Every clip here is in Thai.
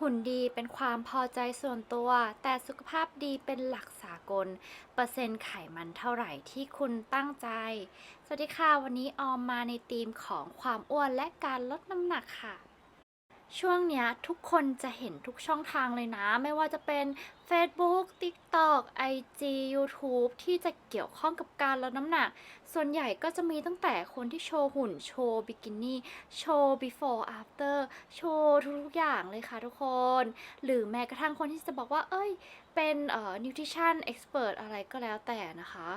หุ่นดีเป็นความพอใจส่วนตัว แต่สุขภาพดีเป็นหลักสากล เปอร์เซ็นต์ไขมันเท่าไหร่ที่คุณตั้งใจ สวัสดีค่ะ วันนี้ออมมาในธีมของความอ้วนและการลดน้ำหนักค่ะ ช่วงเนี้ยทุกคนจะเห็นทุกช่องทางเลยนะ ไม่ว่าจะเป็น Facebook TikTok IG YouTube ที่จะเกี่ยวข้องกับการลดน้ำหนัก ส่วนใหญ่ก็จะมีตั้งแต่คนที่โชว์หุ่น โชว์บิกินี่ โชว์ before after โชว์ทุกๆอย่างเลยค่ะทุกคน หรือแม้กระทั่งคนที่จะบอกว่า เอ้ย เป็นเอ่อ nutrition expert อะไรก็แล้วแต่นะคะ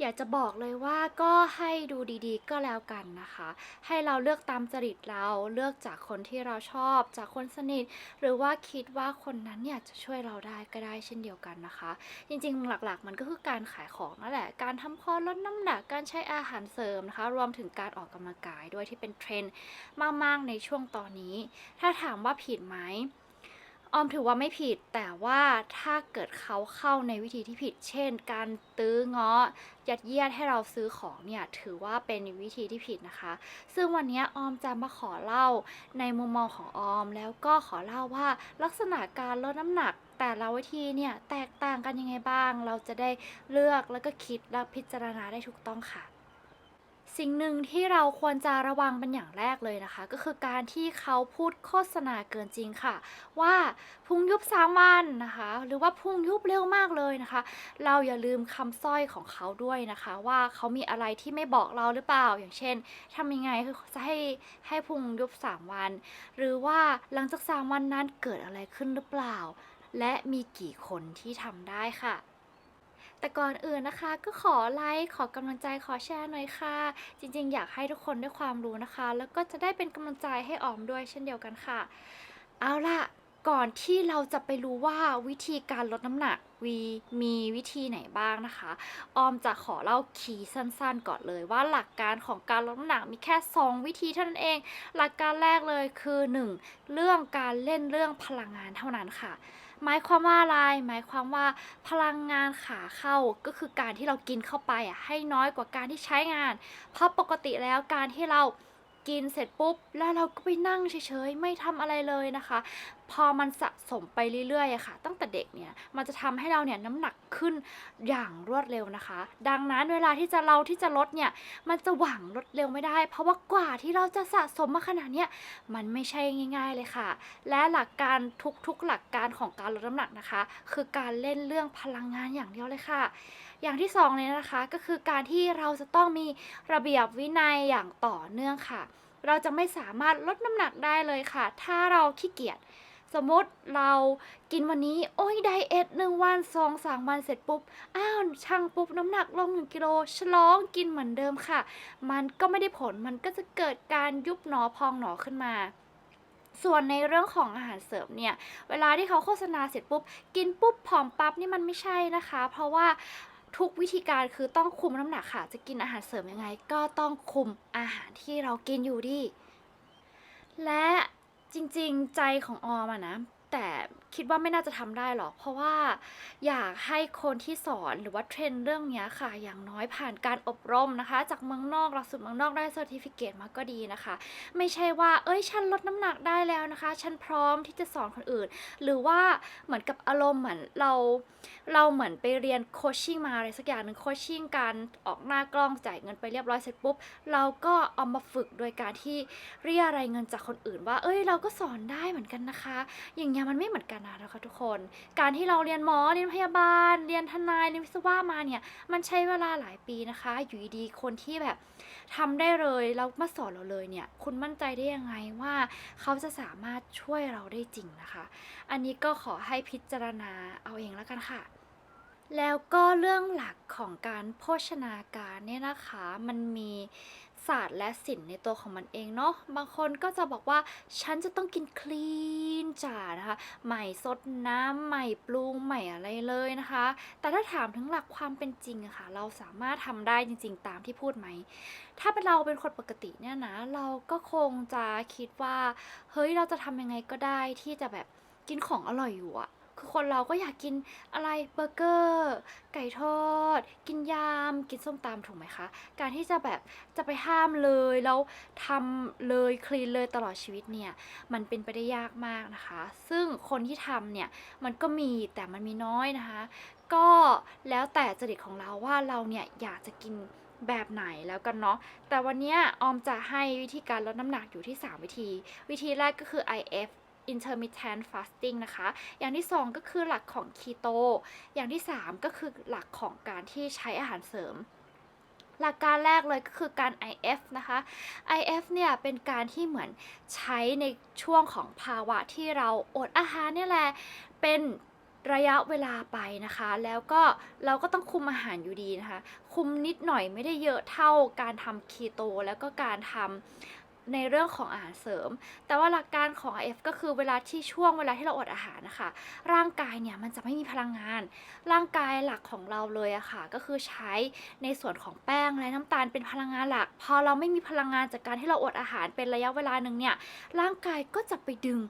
อยากจะบอกเลยว่าก็ให้ดูดีๆ ก็แล้วกันนะคะ ให้เราเลือกตามจริตเราเลือกจากคนที่เราชอบ จากคนสนิท หรือว่าคิดว่าคนนั้นเนี่ยจะช่วยเราได้ก็ได้เช่นเดียวกันนะคะ จริงๆ หลักๆ มันก็คือการขายของนั่นแหละ การทำคอร์สลดน้ำหนักการใช้อาหารเสริมนะคะ รวมถึงการออกกำลังกายด้วยที่เป็นเทรนด์มากๆในช่วงตอนนี้ ถ้าถามว่าผิดไหม ออมถือว่าไม่ผิดแต่ว่าถ้าเกิดเขาเข้าในวิธีที่ผิด เช่น การตื้อง้อยัดเยียดให้เราซื้อของเนี่ยถือว่าเป็นวิธีที่ผิดนะคะ ซึ่งวันนี้ออมจะมาขอเล่าในมุมมองของออม แล้วก็ขอเล่าว่าลักษณะการลดน้ำหนักแต่ละวิธีเนี่ยแตกต่างกันยังไงบ้าง เราจะได้เลือกแล้วก็คิดและพิจารณาได้ถูกต้องค่ะ สิ่งหนึ่งที่เราควรจะระวังเป็นอย่างแรกเลยนะคะ ก็คือการที่เขาพูดโฆษณาเกินจริงค่ะ ว่าพุงยุบสามวันนะคะ หรือว่าพุงยุบเร็วมากเลยนะคะ เราอย่าลืมคำสร้อยของเขาด้วยนะคะ ว่าเขามีอะไรที่ไม่บอกเราหรือเปล่า อย่างเช่นทำยังไงคือจะให้ให้พุงยุบสามวัน หรือว่าหลังจากสามวันนั้นเกิดอะไรขึ้นหรือเปล่า และมีกี่คนที่ทำได้ค่ะ แต่ก่อนอื่นนะคะ ก็ขอไลค์ขอกำลังใจขอแชร์หน่อยค่ะ จริงๆ อยากให้ทุกคนได้ความรู้นะคะ แล้วก็จะได้เป็นกำลังใจให้ออมด้วยเช่นเดียวกันค่ะ เอาล่ะก่อนที่เราจะไปรู้ว่าวิธีการลดน้ำหนักวีมีวิธีไหนบ้างนะคะ ออมจะขอเล่าคีย์สั้นๆ ก่อนเลยว่าหลักการของการลดน้ำหนักมีแค่ 2 วิธีเท่านั้นเอง หลักการแรกเลยคือ 1. เรื่องการเล่นเรื่องพลังงานเท่านั้นค่ะ หมายความว่าอะไร หมายความว่าพลังงานขาเข้าก็คือการที่เรากินเข้าไปอะให้น้อยกว่าการที่ใช้งาน เพราะปกติแล้วการที่เรา กินเสร็จปุ๊บ แล้วเราก็ไปนั่งเฉยๆ ไม่ทำอะไรเลยนะคะ พอมันสะสมไปเรื่อยๆค่ะ ตั้งแต่เด็กเนี่ยมันจะทำให้เราเนี่ยน้ำหนักขึ้นอย่างรวดเร็วนะคะ ดังนั้นเวลาที่จะเราที่จะลดเนี่ยมันจะหวังลดเร็วไม่ได้ เพราะว่ากว่าที่เราจะสะสมมาขนาดเนี้ยมันไม่ใช่ง่าย ๆเลยค่ะ และหลักการทุกๆหลักการของการลดน้ำหนักนะคะ คือการเล่นเรื่องพลังงานอย่างเดียวเลยค่ะ อย่างที่สองเลยนะคะก็คือการที่เราจะต้องมีระเบียบวินัยอย่างต่อเนื่องค่ะ เราจะไม่สามารถลดน้ำหนักได้เลยค่ะ ถ้าเราขี้เกียจสมมติเรากินวันนี้ โอ้ยไดเอทหนึ่งวันสองสามวันเสร็จปุ๊บ อ้าวชั่งปุ๊บ น้ำหนักลงหนึ่งกิโลฉลองกินเหมือนเดิมค่ะ มันก็ไม่ได้ผลมันก็จะเกิดการยุบหนอพองหนอขึ้นมาส่วนในเรื่องของอาหารเสริมเนี่ย เวลาที่เขาโฆษณาเสร็จปุ๊บ กินปุ๊บผอมปั๊บนี่มันไม่ใช่นะคะ เพราะว่า ทุกวิธีการคือต้องคุมน้ำหนักค่ะ จะกินอาหารเสริมยังไง ก็ต้องคุมอาหารที่เรากินอยู่ดี และจริงๆใจของออมอะนะ แต่ คิดว่าไม่น่าจะทำได้หรอก เพราะว่าอยากให้คนที่สอนหรือว่าเทรนเรื่องนี้ค่ะ อย่างน้อยผ่านการอบรมนะคะ จากเมืองนอกหลักสูตรเมืองนอกได้เซอร์ติฟิเคตมาก็ดีนะคะ ไม่ใช่ว่า เอ้ยฉันลดน้ำหนักได้แล้วนะคะ ฉันพร้อมที่จะสอนคนอื่น หรือว่าเหมือนกับอารมณ์เหมือนเราเราเหมือนไปเรียนโคชชิ่งมาอะไรสักอย่างหนึ่งโคชชิ่งการออกหน้ากล้องจ่ายเงินไปเรียบร้อยเสร็จปุ๊บเราก็เอามาฝึกโดยการที่เรียอะไรเงินจากคนอื่น ว่า เอ้ยเราก็สอนได้เหมือนกันนะคะ อย่างเงี้ยมันไม่เหมือนกันนะคะทุกคน การที่เราเรียนหมอเรียนพยาบาล เรียนทนายเรียนวิศวะมาเนี่ย มันใช้เวลาหลายปีนะคะ อยู่ดีๆคนที่แบบทำได้เลยแล้วมาสอนเราเลยเนี่ย คุณมั่นใจได้ยังไงว่าเขาจะสามารถช่วยเราได้จริงนะคะ อันนี้ก็ขอให้พิจารณาเอาเองแล้วกันค่ะแล้วก็เรื่องหลักของการโภชนาการเนี่ยนะคะ มันมี ศาสตร์และศิลป์ในตัวของมันเองเนาะบางคนก็จะบอกว่าฉันจะต้องกินคลีนจ๋านะคะใหม่สดน้ำใหม่ปรุงใหม่อะไรเลยนะคะ แต่ถ้าถามถึงหลักความเป็นจริงอะค่ะ เราสามารถทำได้จริง ๆ ตามที่พูดไหม ถ้าเป็นเราเป็นคนปกติเนี่ยนะ เราก็คงจะคิดว่า เฮ้ยเราจะทำยังไงก็ได้ที่จะแบบกินของอร่อยอยู่อะ คือคนเราก็อยากกินอะไรเบอร์เกอร์ ไก่ทอด กินยำกินส้มตำถูกไหมคะ การที่จะแบบจะไปห้ามเลยแล้วทำเลยคลีนเลยตลอดชีวิตเนี่ย มันเป็นไปได้ยากมากนะคะ ซึ่งคนที่ทำเนี่ย มันก็มีแต่มันมีน้อยนะคะ ก็แล้วแต่จริตของเราว่าเราเนี่ยอยากจะกินแบบไหนแล้วกันเนาะ แต่วันนี้ออมจะให้วิธีการลดน้ำหนักอยู่ที่ 3 วิธี วิธีแรกก็คือ IF intermittent fasting นะคะ อย่างที่ 2 ก็คือหลักของ keto อย่างที่ 3 ก็คือหลักของการที่ใช้อาหารเสริม หลักการแรกเลยก็คือการ IF นะคะ IF เนี่ยเป็นการที่เหมือนใช้ในช่วงของภาวะที่เราอดอาหารเนี่ยแหละ เป็นระยะเวลาไปนะคะ แล้วก็เราก็ต้องคุมอาหารอยู่ดีนะคะ คุมนิดหน่อยไม่ได้เยอะเท่าการทำคีโตแล้วก็การทำ ในเรื่องของอาหารเสริม แต่ว่าหลักการของ IF ก็คือเวลาที่ช่วงเวลาที่เราอดอาหารนะคะ ร่างกายเนี่ยมันจะไม่มีพลังงาน ร่างกายหลักของเราเลยอะค่ะ ก็คือใช้ในส่วนของแป้งและน้ำตาลเป็นพลังงานหลัก พอเราไม่มีพลังงานจากการที่เราอดอาหารเป็นระยะเวลาหนึ่งเนี่ยร่างกายก็จะไปดึง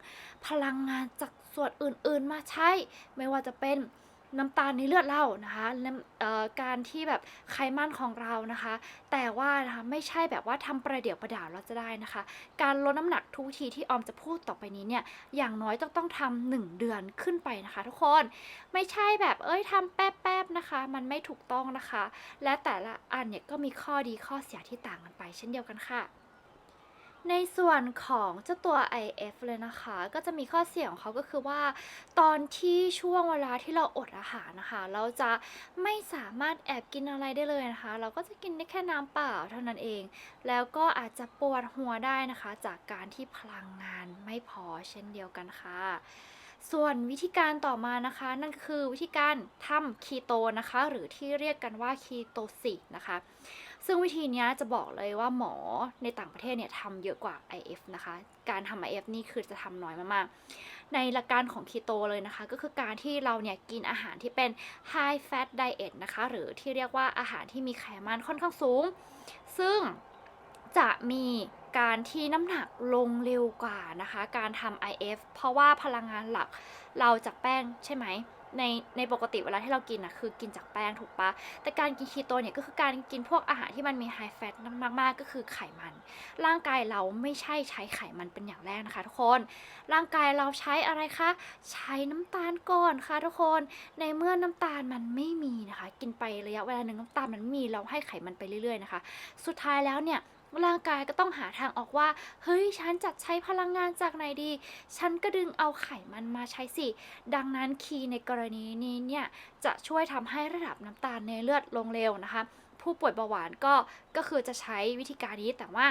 พลังงานจากส่วนอื่นๆมาใช้ ไม่ว่าจะเป็น น้ำตาลในเลือดเรานะคะการที่แบบไขมันของเรานะคะ แต่ว่านะคะไม่ใช่แบบว่าทำประเดี๋ยวประดาวเราจะได้นะคะ การลดน้ำหนักทุกทีที่ออมจะพูดต่อไปนี้เนี่ยอย่างน้อยต้องต้องทำหนึ่งเดือนขึ้นไปนะคะ ทุกคนไม่ใช่แบบเอ้ยทำแป๊บๆนะคะ มันไม่ถูกต้องนะคะ และแต่ละอันเนี่ยก็มีข้อดีข้อเสียที่ต่างกันไป เช่นเดียวกันค่ะ ในส่วนของเจ้าตัว IF เลยนะคะ ก็จะมีข้อเสียของเขาก็คือว่า ตอนที่ช่วงเวลาที่เราอดอาหารนะคะ เราจะไม่สามารถแอบกินอะไรได้เลยนะคะ เราก็จะกินได้แค่น้ำเปล่าเท่านั้นเอง แล้วก็อาจจะปวดหัวได้นะคะ จากการที่พลังงานไม่พอเช่นเดียวกันค่ะส่วนวิธีการต่อมานะคะ นั่นคือวิธีการทำคีโตนะคะ หรือที่เรียกกันว่าคีโตซินะคะ ซึ่งวิธีนี้จะบอกเลยว่าหมอในต่างประเทศเนี่ยทำเยอะกว่า IF นะคะ การทำ IF นี่คือจะทำน้อยมากๆ ในหลักการของคีโตเลยนะคะ ก็คือการที่เราเนี่ยกินอาหารที่เป็น high fat diet นะคะ หรือที่เรียกว่าอาหารที่มีไขมันค่อนข้างสูง ซึ่งจะมีการที่น้ำหนักลงเร็วกว่านะคะ การทำ IF เพราะว่าพลังงานหลักเราจากแป้งใช่ไหม ในในปกติเวลาที่เรากินนะคือกินจากแป้งถูกปะแต่การกินคีโตเนี่ยก็คือการกินพวกอาหารที่มันมีไฮแฟตมากๆ ก็คือไขมัน ร่างกายเราไม่ใช่ใช้ไขมันเป็นอย่างแรกนะคะทุกคน ร่างกายเราใช้อะไรคะ ใช้น้ำตาลก่อนค่ะทุกคน ในเมื่อน้ำตาลมันไม่มีนะคะ กินไประยะเวลาหนึ่งน้ำตาลมันมีเราให้ไขมันไปเรื่อยๆนะคะ สุดท้ายแล้วเนี่ย ร่างกายก็ต้องหาทางออกว่า เฮ้ย ฉันจัดใช้พลังงานจากไหนดี ฉันก็ดึงเอาไขมันมาใช้สิ ดังนั้นคีย์ในกรณีนี้เนี่ยจะช่วยทำให้ระดับน้ำตาลในเลือดลงเร็วนะคะ ผู้ป่วยเบาหวานก็ก็คือจะใช้วิธีการนี้แต่ว่า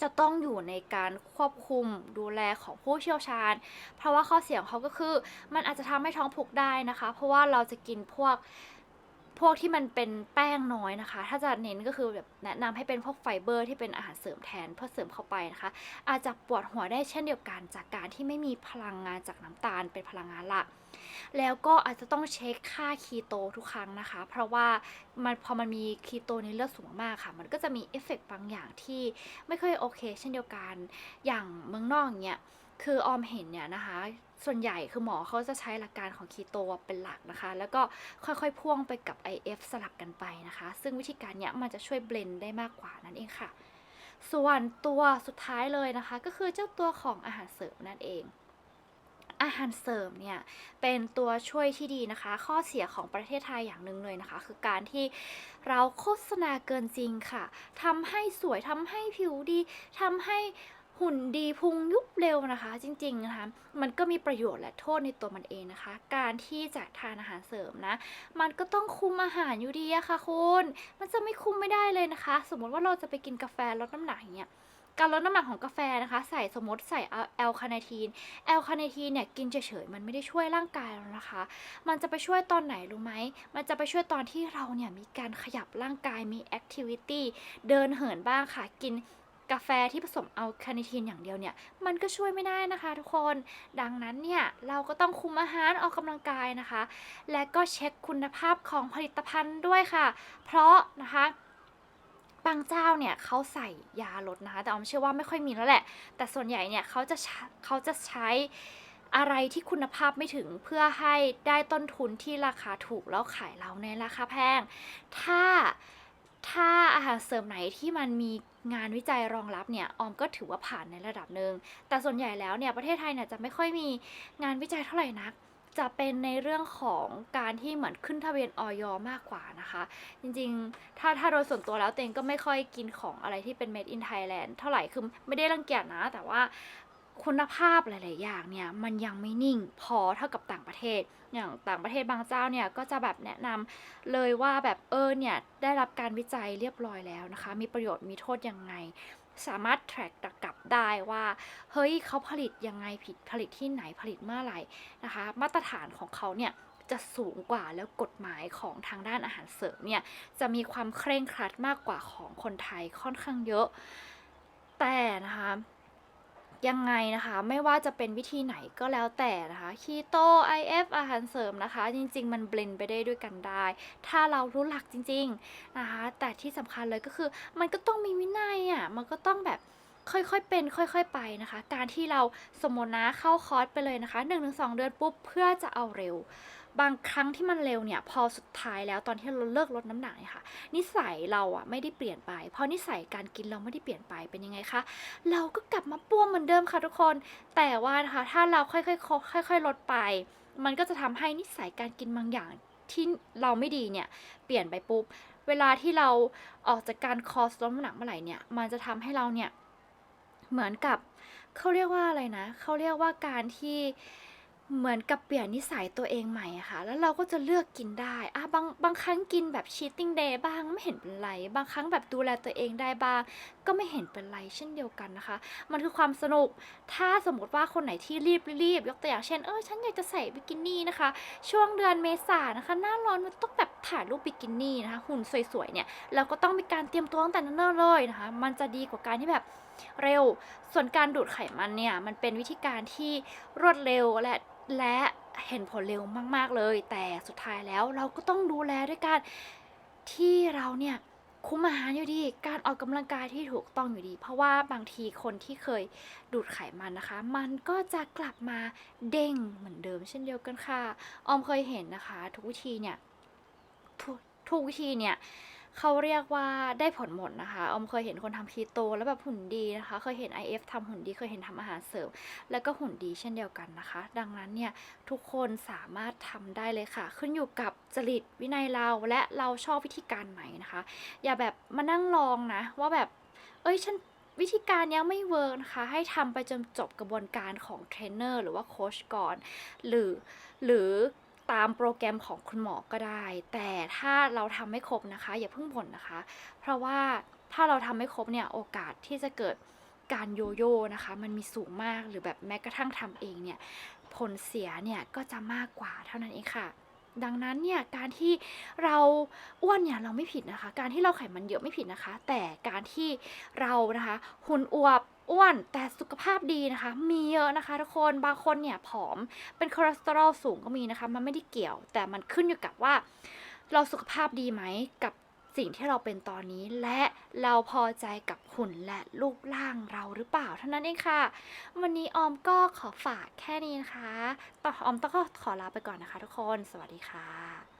จะต้องอยู่ในการควบคุมดูแลของผู้เชี่ยวชาญ เพราะว่าข้อเสียของเขาก็คือ มันอาจจะทำให้ท้องผูกได้นะคะ เพราะว่าเราจะกินพวก พวกที่มันเป็นแป้งน้อยนะคะ ถ้าจะเน้นก็คือแบบแนะนำให้เป็นพวกไฟเบอร์ที่เป็นอาหารเสริมแทนเพื่อเสริมเข้าไปนะคะ อาจจะปวดหัวได้เช่นเดียวกันจากการที่ไม่มีพลังงานจากน้ำตาลเป็นพลังงานหลักแล้วก็อาจจะต้องเช็คค่าคีโตทุกครั้งนะคะ เพราะว่ามันพอมันมีคีโตในเลือดสูงมากค่ะ มันก็จะมีเอฟเฟกต์บางอย่างที่ไม่ค่อยโอเค เช่นเดียวกัน อย่างเมืองนอกอย่างเงี้ย คือออมเห็นเนี่ยนะคะ ส่วนใหญ่คือหมอเขาจะใช้หลักการของคีโตเป็นหลักนะคะ แล้วก็ค่อยๆ พ่วงไปกับ IF สลับกันไปนะคะ ซึ่งวิธีการเนี้ยมันจะช่วยเบลนได้มากกว่านั่นเองค่ะ ส่วนตัวสุดท้ายเลยนะคะ ก็คือเจ้าตัวของอาหารเสริมนั่นเองอาหารเสริมเนี่ยเป็นตัวช่วยที่ดีนะคะ ข้อเสียของประเทศไทยอย่างหนึ่งเลยนะคะ คือการที่เราโฆษณาเกินจริงค่ะทำให้สวยทำให้ผิวดีทำให้ หุ่นดีพุงยุบเร็วนะคะ จริงๆนะคะมันก็มีประโยชน์และโทษในตัวมันเองนะคะ การที่จะทานอาหารเสริมนะ มันก็ต้องคุมอาหารอยู่ดีอะค่ะคุณมันจะไม่คุมไม่ได้เลยนะคะ สมมติว่าเราจะไปกินกาแฟลดน้ำหนักอย่างเงี้ยการลดน้ำหนักของกาแฟนะคะ ใส่สมมติใส่แอลคาเนทีนแอลคาเนทีนเนี่ยกินเฉยๆมันไม่ได้ช่วยร่างกายเรานะคะ มันจะไปช่วยตอนไหนรู้ไหมมันจะไปช่วยตอนที่เราเนี่ยมีการขยับร่างกายมีแอคทิวิตี้เดินเหินบ้างค่ะกิน กาแฟที่ผสมแอลคาเนทีนอย่างเดียวเนี่ย มันก็ช่วยไม่ได้นะคะทุกคน ดังนั้นเนี่ย เราก็ต้องคุมอาหารออกกำลังกายนะคะ และก็เช็คคุณภาพของผลิตภัณฑ์ด้วยค่ะ เพราะนะคะบางเจ้าเนี่ยเขาใส่ยาลดนะคะ แต่ออมเชื่อว่าไม่ค่อยมีแล้วแหละ แต่ส่วนใหญ่เนี่ยเขาจะเขาจะใช้อะไรที่คุณภาพไม่ถึงเพื่อให้ได้ต้นทุนที่ราคาถูกแล้วขายเราในราคาแพง ถ้า ถ้าอาหารเสริมไหนที่มันมีงานวิจัยรองรับเนี่ยออมก็ถือว่าผ่านในระดับหนึ่งแต่ส่วนใหญ่แล้วเนี่ยประเทศไทยเนี่ยจะไม่ค่อยมีงานวิจัยเท่าไหร่นัก จะเป็นในเรื่องของการที่เหมือนขึ้นทะเบียนออยมากกว่านะคะ จริงๆ ถ้าถ้าโดยส่วนตัวแล้วเตงก็ไม่ค่อยกินของอะไรที่เป็น made in Thailand เท่าไหร่คือไม่ได้รังเกียจนะ แต่ว่า คุณภาพหลาย ๆ อย่างเนี่ยมันยังไม่นิ่งพอเท่ากับต่างประเทศ อย่างต่างประเทศบางเจ้าเนี่ยก็จะแบบแนะนำเลยว่าแบบเออเนี่ยได้รับการวิจัยเรียบร้อยแล้วนะคะ มีประโยชน์มีโทษยังไง สามารถ track กลับได้ว่า เฮ้ยเขาผลิตยังไงผิดผลิตที่ไหนผลิตเมื่อไหร่นะคะ มาตรฐานของเขาเนี่ยจะสูงกว่าแล้วกฎหมายของทางด้านอาหารเสริมเนี่ยจะมีความเคร่งครัดมากกว่าของคนไทยค่อนข้างเยอะ แต่นะคะ ยังไงนะคะ ไม่ว่าจะเป็นวิธีไหนก็แล้วแต่นะคะคีโต IF อาหารเสริมนะคะ จริง ๆ มันเบลนไปได้ด้วยกันได้ ถ้าเรารู้หลักจริง ๆ นะคะ แต่ที่สำคัญเลยก็คือ มันก็ต้องมีวินัยอะมันก็ต้องแบบ ค่อยๆเป็น ค่อยๆไปนะคะ การที่เราสมมตินะเข้าคอร์สไปเลยนะคะ 1-2 เดือนปุ๊บเพื่อจะเอาเร็ว บางครั้งที่มันเร็วเนี่ยพอสุดท้ายแล้วตอนที่เราเลิกลดน้ำหนักเนี่ยค่ะนิสัยเราอะไม่ได้เปลี่ยนไปเพราะนิสัยการกินเราไม่ได้เปลี่ยนไปเป็นยังไงคะเราก็กลับมาป้วมเหมือนเดิมค่ะทุกคน แต่ว่านะคะถ้าเราค่อยๆค่อย ๆ ลดไป มันก็จะทำให้นิสัยการกินบางอย่างที่เราไม่ดีเนี่ยเปลี่ยนไปปุ๊บเวลาที่เราออกจากการคอร์สลดน้ำหนักเมื่อไหร่เนี่ยมันจะทำให้เราเนี่ย เหมือนกับเขาเรียกว่าอะไรนะเขาเรียกว่าการที่เหมือนกับเปลี่ยนนิสัยตัวเองใหม่อะค่ะ แล้วเราก็จะเลือกกินได้อะบางบางครั้งกินแบบชีตติ้งเดย์บ้างไม่เห็นเป็นไร บางครั้งแบบดูแลตัวเองได้บ้างก็ไม่เห็นเป็นไรเช่นเดียวกันนะคะ มันคือความสนุก ถ้าสมมติว่าคนไหนที่รีบรีบยกตัวอย่างเช่น เออฉันอยากจะใส่บิกินี่นะคะ ช่วงเดือนเมษานะคะ หน้าร้อนมันต้องแบบถ่ายรูปบิกินี่นะคะ หุ่นสวยๆเนี่ย เราก็ต้องมีการเตรียมตัวตั้งแต่เนิ่นๆเลยนะคะ มันจะดีกว่าการที่แบบเร็ว ส่วนการดูดไขมันเนี่ย มันเป็นวิธีการที่รวดเร็วและและเห็นผลเร็วมากๆเลย แต่สุดท้ายแล้วเราก็ต้องดูแลด้วยการที่เราเนี่ย คุมอาหารอยู่ดี การออกกำลังกายที่ถูกต้องอยู่ดี เพราะว่าบางทีคนที่เคยดูดไขมันนะคะ มันก็จะกลับมาเด้งเหมือนเดิมเช่นเดียวกันค่ะ ออมเคยเห็นนะคะ ทุกวิธีเนี่ยทุกทุกวิธีเนี่ย เขาเรียกว่าได้ผลหมดนะคะออมเคยเห็นคนทำคีโตแล้วแบบหุ่นดีนะคะ เคยเห็น IF ทำหุ่นดีเคยเห็นทำอาหารเสริมแล้วก็หุ่นดีเช่นเดียวกันนะคะ ดังนั้นเนี่ยทุกคนสามารถทำได้เลยค่ะ ขึ้นอยู่กับจริตวินัยเราและเราชอบวิธีการไหนนะคะ อย่าแบบมานั่งลองนะ ว่าแบบ เอ้ยฉันวิธีการเนี้ยไม่เวิร์กนะคะ ให้ทำไปจนจบกระบวนการของเทรนเนอร์หรือว่าโค้ชก่อน หรือหรือ ตามโปรแกรมของคุณหมอก็ได้ แต่ถ้าเราทำไม่ครบนะคะ อย่าเพิ่งบ่นนะคะ เพราะว่าถ้าเราทำไม่ครบเนี่ยโอกาสที่จะเกิดการโยโย่นะคะ มันมีสูงมากหรือแบบแม้กระทั่งทำเองเนี่ยผลเสียเนี่ยก็จะมากกว่าเท่านั้นเองค่ะ ดังนั้นเนี่ยการที่เราอ้วนเนี่ยเราไม่ผิดนะคะ การที่เราไขมันเยอะไม่ผิดนะคะ แต่การที่เรานะคะหุ่นอวบ อ้วนแต่สุขภาพดีนะคะ มีเยอะนะคะทุกคนบางคนเนี่ยผอมเป็นคอเลสเตอรอลสูงก็มีนะคะ มันไม่ได้เกี่ยว แต่มันขึ้นอยู่กับว่า เราสุขภาพดีไหมกับสิ่งที่เราเป็นตอนนี้และเราพอใจกับหุ่นและรูปร่างเราหรือเปล่าเท่านั้นเองค่ะ วันนี้ออมก็ขอฝากแค่นี้นะคะต่อออมต้องขอลาไปก่อนนะคะทุกคน สวัสดีค่ะ